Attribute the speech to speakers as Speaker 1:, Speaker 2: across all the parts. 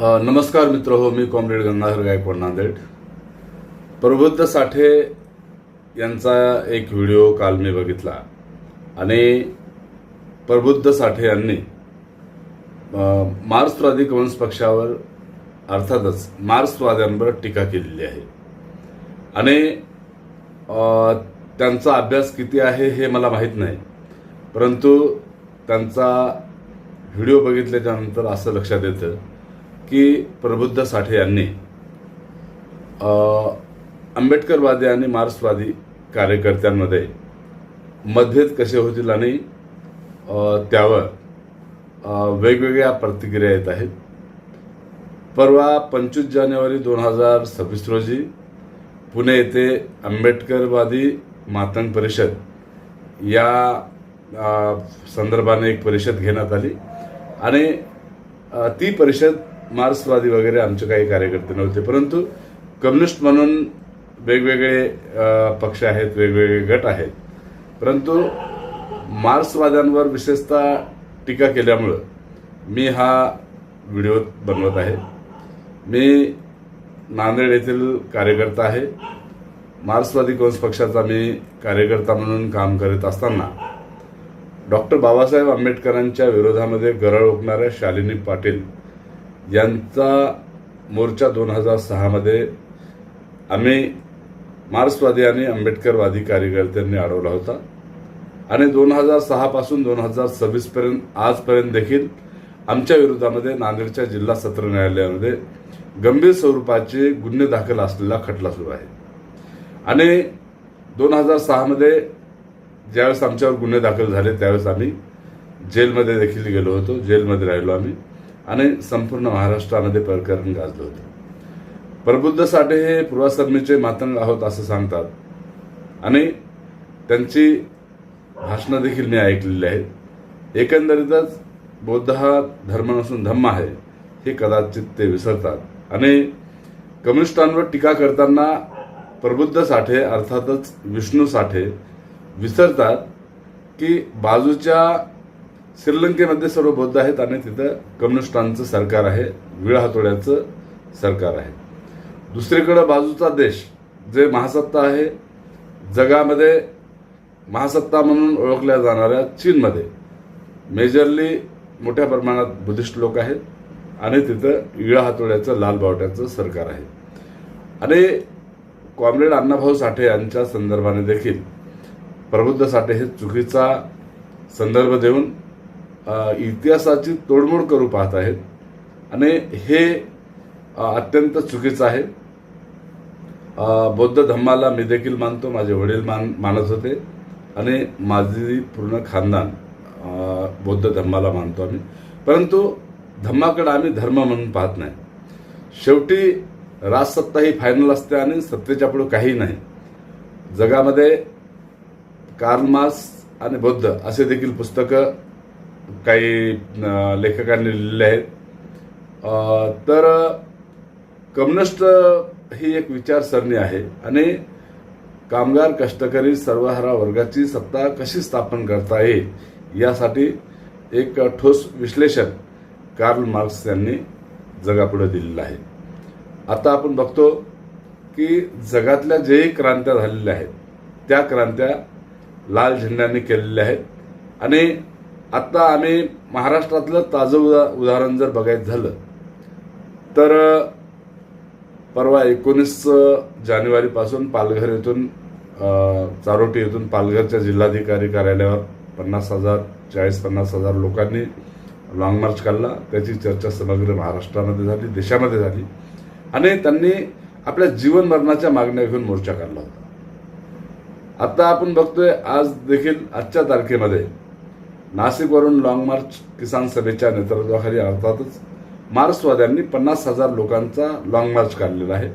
Speaker 1: नमस्कार मित्र हो मी कॉम्रेड गंगाधर गायकवाड नांदेड. प्रबुद्ध साठे यांचा एक व्हिडिओ काल मी बघितला. आणि प्रबुद्ध साठे यांनी मार्क्सवादी कम्युनिस्ट पक्षावर अर्थातच मार्क्सवाद्यांवर टीका केलेली आहे. आणि त्यांचा अभ्यास किती आहे हे मला माहीत नाही. परंतु त्यांचा व्हिडिओ बघितल्याच्यानंतर असं लक्षात येतं की प्रबुद्ध साठे यांनी आंबेडकरवादी आणि मार्क्सवादी कार्यकर्त्यांमध्ये मतभेद कसे होतील आणि त्यावर वेगवेगळ्या प्रतिक्रिया येत आहेत. परवा पंचवीस जानेवारी दोन हजार सव्वीस रोजी पुणे येथे आंबेडकरवादी मातंग परिषद या संदर्भाने एक परिषद घेण्यात आली आणि ती परिषद मार्क्सवादी वगैरे आमचे काही कार्यकर्ते नव्हते परंतु कम्युनिस्ट म्हणून वेगवेगळे पक्ष आहेत वेगवेगळे गट आहेत. परंतु मार्क्सवाद्यांवर विशेषतः टीका केल्यामुळं मी हा व्हिडिओ बनवत आहे. मी नांदेड येथील कार्यकर्ता आहे. मार्क्सवादी कम्युनिस्ट पक्षाचा मी कार्यकर्ता म्हणून काम करत असताना डॉक्टर बाबासाहेब आंबेडकरांच्या विरोधामध्ये गरळ ओकणाऱ्या शालिनी पाटील यांचा मोर्चा दोन हजार सहामध्ये आम्ही मार्क्सवादी आणि आंबेडकरवादी कार्यकर्त्यांनी अडवला होता. आणि दोन हजार सहापासून दोन हजार सव्वीसपर्यंत आजपर्यंत देखील आमच्या विरोधामध्ये नांदेडच्या जिल्हा सत्र न्यायालयामध्ये गंभीर स्वरूपाचे गुन्हे दाखल असलेला खटला सुरू आहे. आणि दोन हजार सहामध्ये ज्यावेळेस आमच्यावर गुन्हे दाखल झाले त्यावेळेस आम्ही जेलमध्ये देखील गेलो होतो. जेलमध्ये राहिलो आम्ही. आणि संपूर्ण महाराष्ट्रामध्ये प्रकरण गाजलं होतं. प्रबुद्ध साठे हे पूर्वाश्रमीचे मातंग आहोत असं सांगतात. आणि त्यांची भाषणं देखील मी ऐकलेली आहेत. एकंदरीतच बौद्ध हा धर्म नसून धम्म आहे हे कदाचित ते विसरतात. आणि कम्युनिस्टांवर टीका करताना प्रबुद्ध साठे अर्थातच विष्णू साठे विसरतात की बाजूच्या श्रीलंकेमध्ये सर्व बौद्ध आहेत आणि तिथं कम्युनिस्टांचं सरकार आहे विळा हातोड्याचं सरकार आहे. दुसरीकडं बाजूचा देश जे महासत्ता आहे जगामध्ये महासत्ता म्हणून ओळखल्या जाणाऱ्या चीनमध्ये. मेजरली मोठ्या प्रमाणात बुद्धिस्ट लोक आहेत आणि तिथं इळा हातोड्याचं लाल बावट्याचं सरकार आहे. आणि कॉम्रेड अण्णाभाऊ साठे यांच्या संदर्भाने देखील प्रबुद्ध साठे हे चुकीचा संदर्भ देऊन इतिहासाची तोडमोड करू पाहत आहेत. आणि हे अत्यंत चुकीचं आहे. बौद्ध धम्माला मी देखील मानतो माझे वडील मान मानत होते. आणि माझी पूर्ण खानदान बौद्ध धम्माला मानतो आम्ही. परंतु धम्माकडे आम्ही धर्म म्हणून पाहत नाही. शेवटी राजसत्ता ही फायनल असते आणि सत्तेच्या पुढे काही नाही. जगामध्ये कार्ल मार्क्स आणि बौद्ध असे देखील पुस्तकं काही लेखकांनी लिहिलेले आहेत. तर कम्युनिस्ट ही एक विचारसरणी आहे आणि कामगार कष्टकरी सर्वहारा वर्गाची सत्ता कशी स्थापन करता येईल यासाठी एक ठोस विश्लेषण कार्ल मार्क्स यांनी जगापुढे दिलेलं आहे. आता आपण बघतो की जगातल्या जेही क्रांत्या झालेल्या आहेत त्या क्रांत्या लाल झेंड्याने केलेल्या आहेत आणि आत्ता आम्ही महाराष्ट्रातलं ताजं उदा उदाहरण जर बघायचं झालं तर परवा एकोणीस जानेवारीपासून पालघर येथून चारोटी येथून पालघरच्या जिल्हाधिकारी कार्यालयावर पन्नास हजार चाळीस पन्नास हजार लोकांनी लॉंग मार्च काढला. त्याची चर्चा समग्र महाराष्ट्रामध्ये झाली देशामध्ये झाली. आणि त्यांनी आपल्या जीवन मरणाच्या मागण्या घेऊन मोर्चा काढला होता. आता आपण बघतोय आज देखील आजच्या तारखेमध्ये नाशिकवरून लाँग मार्च किसान सभेच्या नेतृत्वाखाली अर्थातच मार्क्सवाद्यांनी पन्नास हजार लोकांचा लाँग मार्च काढलेला आहे.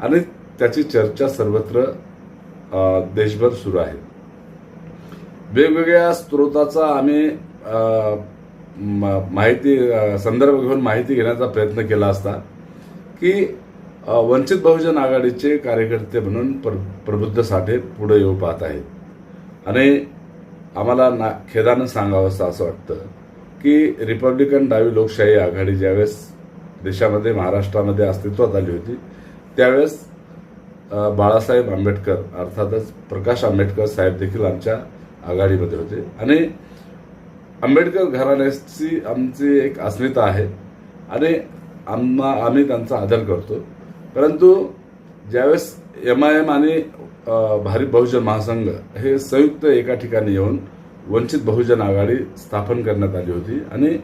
Speaker 1: आणि त्याची चर्चा सर्वत्र देशभर सुरू आहे. वेगवेगळ्या स्रोताचा आम्ही म- माहिती संदर्भ घेऊन माहिती घेण्याचा प्रयत्न केला असता की वंचित बहुजन आघाडीचे कार्यकर्ते म्हणून प्र प्रबुद्ध साठे पुढे येऊ पाहत आहेत. आणि आम्हाला ना खेदानं सांगावंसं असं वाटतं की रिपब्लिकन डावी लोकशाही आघाडी ज्यावेळेस देशामध्ये महाराष्ट्रामध्ये अस्तित्वात आली होती त्यावेळेस बाळासाहेब आंबेडकर अर्थातच प्रकाश आंबेडकर साहेब देखील आमच्या आघाडीमध्ये होते. आणि आंबेडकर घराण्याची आमची एक अस्मिता आहे. आणि आम्हा आम्ही त्यांचा आदर करतो. परंतु ज्यावेळेस एम आय एम आणि अ, भारिप बहुजन महासंघ हे संयुक्त एका ठिकाणी येऊन वंचित बहुजन आघाडी स्थापन करण्यात आली होती आणि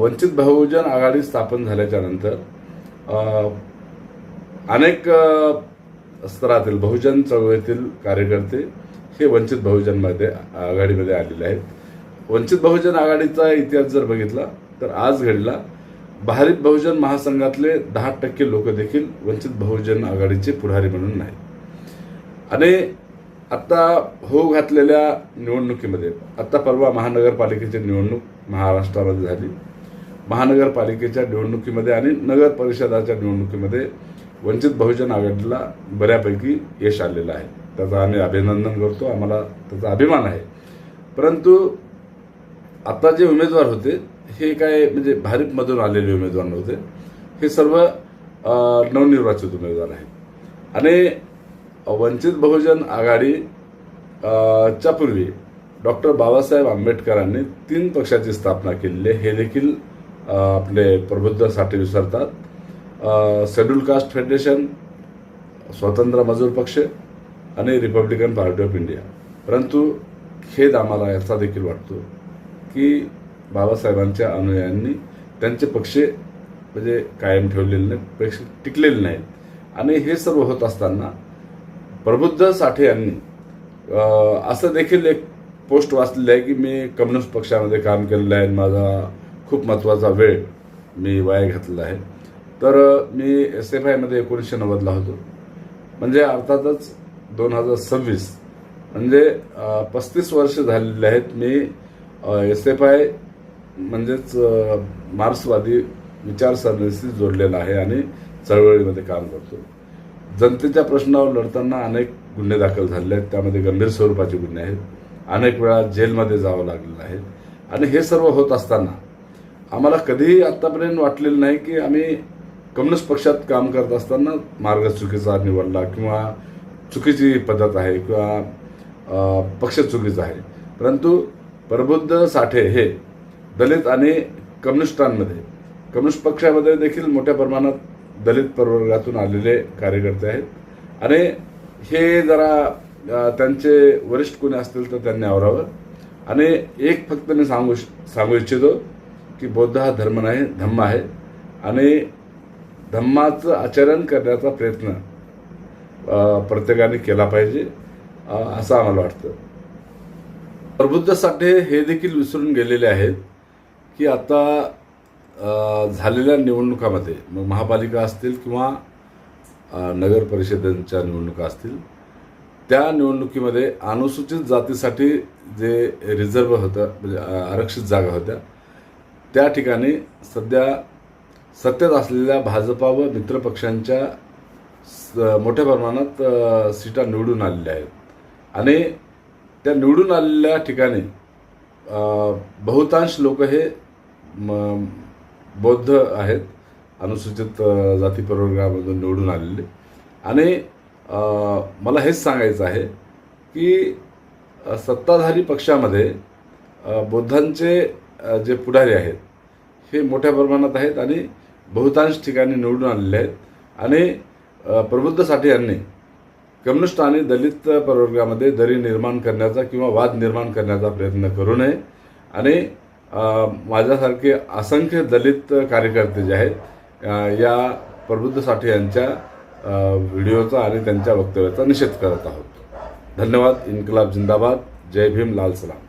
Speaker 1: वंचित बहुजन आघाडी स्थापन झाल्याच्यानंतर अनेक स्तरातील बहुजन चळवळीतील कार्यकर्ते हे वंचित बहुजनमध्ये आघाडीमध्ये आलेले आहेत. वंचित बहुजन आघाडीचा इतिहास जर बघितला तर आज घडला भारत बहुजन महासंघातले दहा टक्के लोक देखील वंचित बहुजन आघाडीचे पुढारी म्हणून नाही आणि आता होऊ घातलेल्या निवडणुकीमध्ये आता परवा महानगरपालिकेची निवडणूक महाराष्ट्रामध्ये झाली. महानगरपालिकेच्या निवडणुकीमध्ये आणि नगर परिषदाच्या निवडणुकीमध्ये वंचित बहुजन आघाडीला बऱ्यापैकी यश आलेलं आहे. त्याचं आम्ही अभिनंदन करतो. आम्हाला त्याचा अभिमान आहे. परंतु आता जे उमेदवार होते हे काय म्हणजे भारिपमधून आलेले उमेदवार नव्हते. हे सर्व नवनिर्वाचित उमेदवार आहेत. आणि वंचित बहुजन आघाडी च्या पूर्वी डॉक्टर बाबासाहेब आंबेडकरांनी तीन पक्षाची स्थापना केलेली आहे. हे देखील आपले प्रबुद्धसाठी विसरतात. शेड्यूल कास्ट फेडरेशन स्वतंत्र मजूर पक्ष आणि रिपब्लिकन पार्टी ऑफ इंडिया. परंतु खेद आम्हाला याचा देखील वाटतो. की बाबासाहेबांच्या अनुयायांनी त्यांचे पक्ष म्हणजे कायम ठेवलेले नाही पक्ष टिकलेले नाहीत. आणि हे सर्व होत असताना प्रबुद्ध साठे यांनी असं देखील एक पोस्ट वाचलेली आहे की मी कम्युनिस्ट पक्षामध्ये काम केलेलं आहे माझा खूप महत्त्वाचा वेळ मी वाया घातलेला आहे. तर मी एस एफ आयमध्ये एकोणीसशे नव्वदला होतो. म्हणजे अर्थातच दोन हजार सव्वीस म्हणजे पस्तीस वर्ष झालेले आहेत मी एस एफ आय म्हणजेच मार्क्सवादी विचारसरणीशी जोडलेला आहे आणि चळवळीमध्ये काम करतो. जनतेच्या प्रश्नावर लढताना अनेक गुन्हे दाखल झालेले आहेत. त्यामध्ये गंभीर स्वरूपाचे गुन्हे आहेत. अनेक वेळा जेलमध्ये जावं लागलेलं आहे. आणि हे सर्व होत असताना आम्हाला कधीही आत्तापर्यंत वाटलेलं नाही की आम्ही कम्युनिस्ट पक्षात काम करत असताना मार्ग चुकीचा निवडला किंवा चुकीची पद्धत आहे किंवा पक्ष चुकीचा आहे. परंतु प्रबुद्ध साठे हे दलित आणि कम्युनिस्टांमध्ये कम्युनिस्ट पक्षामध्ये देखील मोठ्या प्रमाणात दलित प्रवर्गातून आलेले कार्यकर्ते आहेत. आणि हे जरा त्यांचे वरिष्ठ कोणी असतील तर त्यांनी आवरावं. आणि एक फक्त मी सांगू सांगू इच्छितो की बौद्ध हा धर्म नाही धम्म आहे. आणि धम्माचं आचरण करण्याचा प्रयत्न प्रत्येकाने केला पाहिजे असं आम्हाला वाटतं. प्रबुद्ध साठे हे देखील विसरून गेलेले आहेत की आता झालेल्या निवडणुकामध्ये मग महापालिका असतील किंवा नगर परिषदेच्या निवडणुका असतील त्या निवडणुकीमध्ये अनुसूचित जातीसाठी जे रिझर्व होतं म्हणजे आरक्षित जागा होत्या त्या ठिकाणी सध्या सत्तेत असलेल्या भाजपा व मित्रपक्षांच्या स- मोठ्या प्रमाणात सीटा निवडून आलेल्या आहेत. आणि त्या निवडून आलेल्या ठिकाणी बहुतांश लोक हे म- बौद्ध आहेत. अनुसूचित जाती प्रवर्गामधून निवडून आलेले. आणि मला हेच सांगायचं आहे की सत्ताधारी पक्षामध्ये बौद्धांचे जे पुढारी आहेत हे मोठ्या प्रमाणात आहेत आणि बहुतांश ठिकाणी निवडून आलेले आहेत. आणि प्रबुद्ध साठे यांनी कम्युनिस्ट आणि दलित प्रवर्गामध्ये दरी निर्माण करण्याचा किंवा वाद निर्माण करण्याचा प्रयत्न करू नये. आणि माझ्यासारखे असंख्य दलित कार्यकर्ते जे आहेत या प्रबुद्ध साठे यांच्या व्हिडिओचा आणि त्यांच्या वक्तव्याचा निषेध करत आहोत. धन्यवाद. इन्कलाब जिंदाबाद. जय भीम. लाल सलाम.